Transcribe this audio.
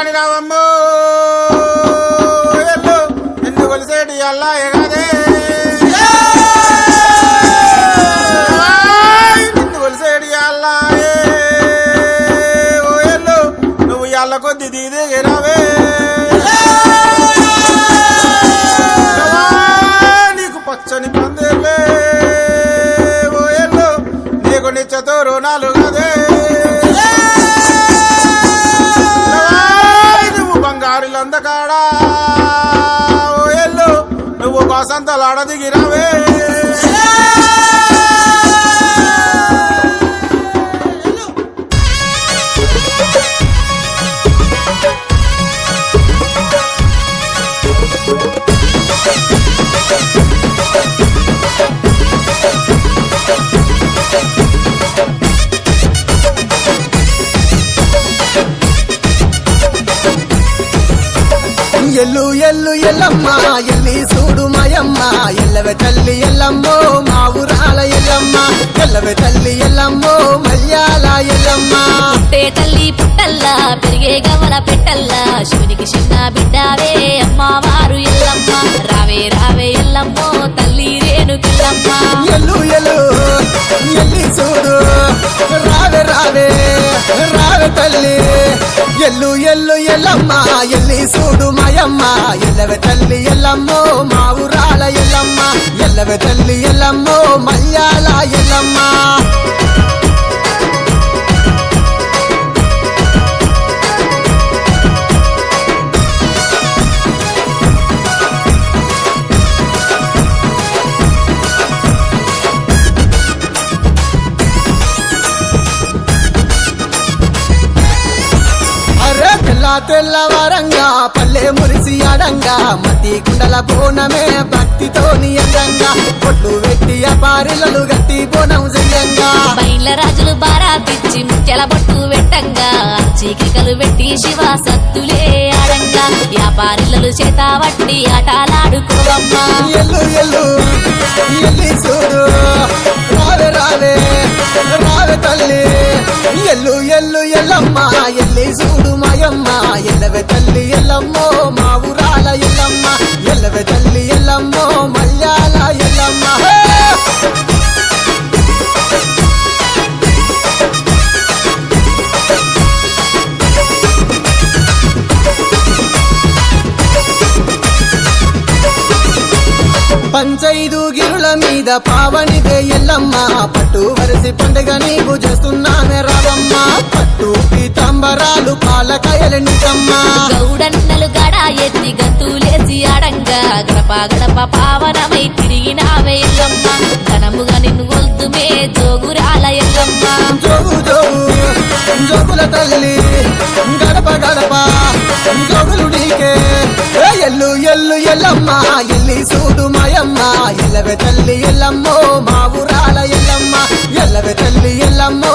రాని రావమ్ము. ఎల్లు నిన్ను కొలిసేటి అల్లా ఎగాదే నిన్ను కొలిసేటి అల్లా ఓ ఎల్లు నువ్వు ఎల్ల కొద్ది దీదే నీకు పచ్చని పందేలే ఓ ఎల్లు నీకు నిచ్చతో రుణాలు కదే బంగారు ఓ ఎల్లు నువ్వు బాసంతలాడదిగిరావే ఎల్లు ఎల్లు ఎల్లమ్మ ఎల్లి చూడు మాయమ్మ. ఎల్లవే తల్లి ఎల్లమ్మో మా ఊరాల ఎల్లమ్మ. ఎల్లవే తల్లి ఎల్లమ్మో మల్యాల ఎల్లమ్మ. పుట్టే తల్లి పుట్టల్లా పెరిగే గవల పెట్టల్లా. శివునికి చిన్న బిడ్డావే అమ్మవారు ఎల్లమ్మ. రావే రావే ఎల్లమ్మో తల్లి రేణుకెల్లమ్మ ఎల్లు ఎల్లు ఎల్లి చూడు. రావే రావే రావే తల్లి. ఎల్లు ఎల్లు ఎల్లమ్మ ఎల్లి చూడు మాయమ్మ. ఎల్లవ తల్లి ఎల్లమ్మో మా ఊరాల ఎల్లమ్మ. ఎల్లవ తల్లి ఎల్లమ్మో తెల్లవారంగా పల్లె మురిసి అడంగా మతి కుండల బోనమే భక్తితోని అందంగా పొట్లు వెట్టి అపారిలలు గట్టి బోనం చెయ్యంగా బయల రాజులు బారాతిచ్చి ముత్యాల బొట్టు పెట్టంగా చీకికలు పెట్టి శివ సత్తులే ఆడంగా వ్యాపారిలలు చేత వట్టి ఆటలాడుకోవమ్మా. ఎల్లు ఎల్లమ్మ ఎల్లి చూడు మాయమ్మ ఎల్లవే తల్లి ఎల్లమ్మో మా ఊరాల ఎల్లమ్మ ఎల్లవే తల్లి ఎల్లమ్మో మల్యాల ఎల్లమ్మ. పంచైదు గిరుల మీద పావనిదే ఎల్లమ్మ పట్టు వరిసి పండుగ నీవు చేస్తున్నా. గడప గడప పావనమై తిరిగినావే ఎల్లమ్మ ఘనముగా నిన్ను గొల్తుమే జోగురాల ఎల్లమ్మ జోగు జోగు జోగుల తల్లి గడప గడప జోగులు నీకే ఎల్లు ఎల్లు ఎల్లమ్మ ఎల్లి చూడు మాయమ్మ ఎల్లవే తల్లి ఎల్లమ్మో మా ఊరాల ఎల్లమ్మ ఎల్లవే తల్లి ఎల్లమ్మో